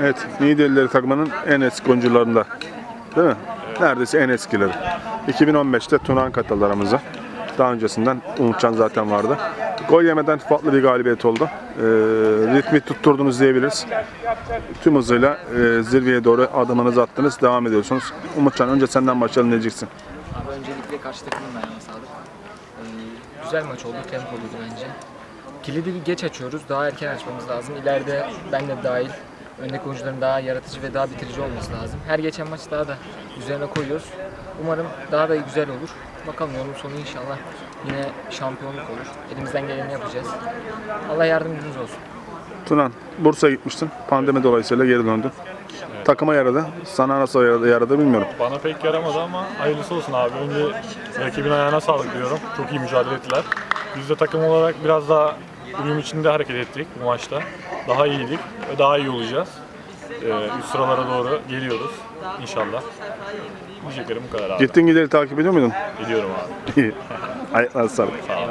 Evet, Niğdelileri takımının en eski oyuncularında. Değil mi? Neredeyse en eskileri. 2015'te Tunan katıldı. Daha öncesinden Umutcan zaten vardı. Gol yemeden farklı bir galibiyet oldu. Ee, ritmi tutturdunuz diyebiliriz. Tüm hızıyla e, zirveye doğru adımınızı attınız. Devam ediyorsunuz. Umutcan önce senden başlayalım ne diyeceksin? Abi öncelikle karşı takımın ayağına sağlık. Güzel maç oldu, tempoluydu bence. Kilidi bir geç açıyoruz, daha erken açmamız lazım. İleride ben de dahil, öndeki oyuncuların daha yaratıcı ve daha bitirici olması lazım. Her geçen maç daha da üzerine koyuyoruz. Umarım daha da güzel olur. Bakalım yolun sonu inşallah yine şampiyonluk olur. Elimizden geleni yapacağız. Allah yardımcımız olsun. Tunan, Bursa'ya gitmiştin. Pandemi dolayısıyla geri döndün. Takıma yaradı. Sana nasıl yaradı, yaradı bilmiyorum. Bana pek yaramadı ama hayırlısı olsun abi. Önce rakibin ayağına sağlık diyorum. Çok iyi mücadele ettiler. Biz de takım olarak biraz daha uyum içinde hareket ettik bu maçta. Daha iyiydik ve daha iyi olacağız. Ee, üst sıralara doğru geliyoruz inşallah. Diyeceklerim bu kadar abi. Gittin gideri takip ediyor muydun? Gidiyorum abi. İyi. Ayaklar sağlık. Sağ olun.